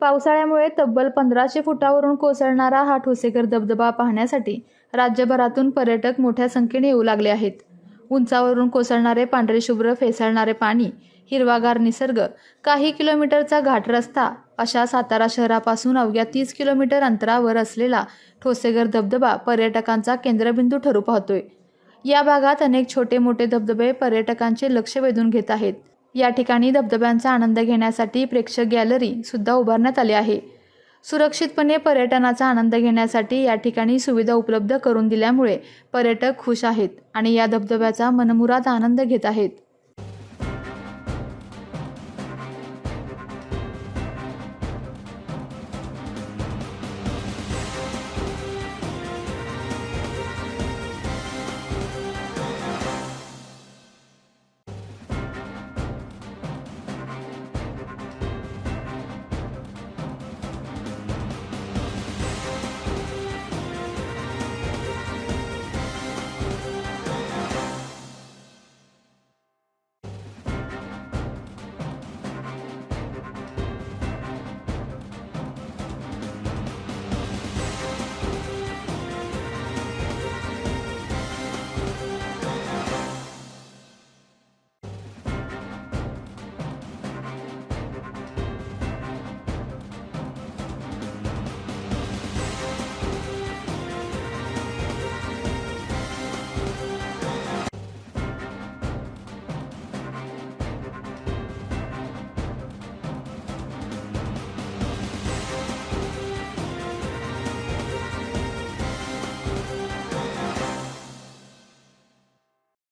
पावसाळ्यामुळे तब्बल पंधराशे फुटावरून कोसळणारा हा ठोसेकर धबधबा पाहण्यासाठी राज्यभरातून पर्यटक मोठ्या संख्येने येऊ लागले आहेत. उंचावरून कोसळणारे पांढरे शुभ्र फेसाळणारे पाणी हिरवागार निसर्ग काही किलोमीटरचा घाट रस्ता अशा सातारा शहरापासून अवघ्या तीस किलोमीटर अंतरावर असलेला ठोसेगर धबधबा पर्यटकांचा केंद्रबिंदू ठरू पाहतोय. या भागात अनेक छोटे मोठे धबधबे पर्यटकांचे लक्ष वेधून घेत आहेत. या ठिकाणी धबधब्यांचा आनंद घेण्यासाठी प्रेक्षक गॅलरी सुद्धा उभारण्यात आली आहे. सुरक्षितपणे पर्यटनाचा आनंद घेण्यासाठी या ठिकाणी सुविधा उपलब्ध करून दिल्यामुळे पर्यटक खुश आहेत आणि या धबधब्याचा मनमुराद आनंद घेत आहेत.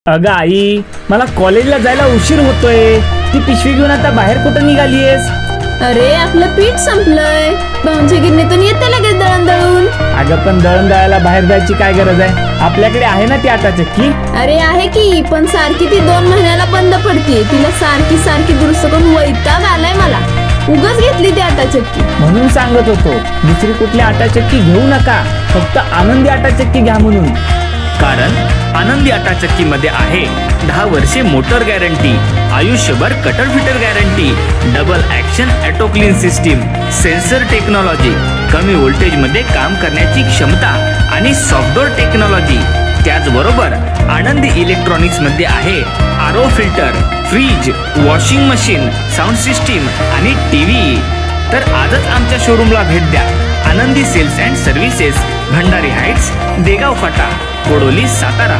अगं आई मला कॉलेजला जायला उशीर होतोय. ती पिशवी घेऊन आता बाहेर कुठं निघालीयस? अरे आपलं पीठ संपलंय. भाऊंच्या गिरणीतून येते लगेच दळण दळून अगं पण दळण दळायला बाहेर जायची काय गरज आहे? आपल्याकडे आहे ना ती आटा चक्की अरे आहे की पण सारखी ती दोन महिन्याला बंद पडते. तिला सारखी सारखी दुरुस्त करून वैताग आलाय मला. उगच घेतली ती आता चक्की म्हणून सांगत होतो दुसरी कुठली आटा चक्की घेऊ नका. फक्त आनंदी आटा चक्की घ्या म्हणून. कारण आनंदी आटा चक्कीमध्ये आहे दहा वर्षे मोटर गॅरंटी आयुष्यभर cutter fitter guarantee double action autoclean system sensor technology कमी व्होल्टेजमध्ये काम करण्याची क्षमता आणि सॉफ्टवेअर टेक्नॉलॉजी. त्याचबरोबर आनंदी इलेक्ट्रॉनिक्समध्ये आहे R O filter fridge washing machine sound system आणि टीव्ही. तर आजच आमच्या शोरूमला भेट द्या. Anandi sales and services Bhandari heights Degaon फाटा कोडोली सातारा.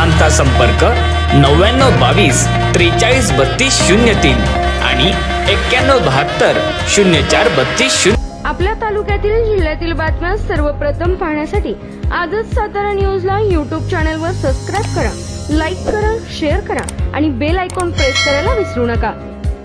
आमचा संपर्क नव्याण्णव बावीस त्रेचाळीस बत्तीस शून्य तीन आणि एक्क्याण्णव बहात्तर शून्य चार बत्तीस शून्य. आपल्या तालुक्यातील जिल्ह्यातील बातम्या सर्वप्रथम पाहण्यासाठी आजच सातारा न्यूजला यूट्यूब चॅनलवर सबस्क्राईब करा लाईक करा शेअर करा आणि बेल आयकॉन प्रेस करायला विसरू नका.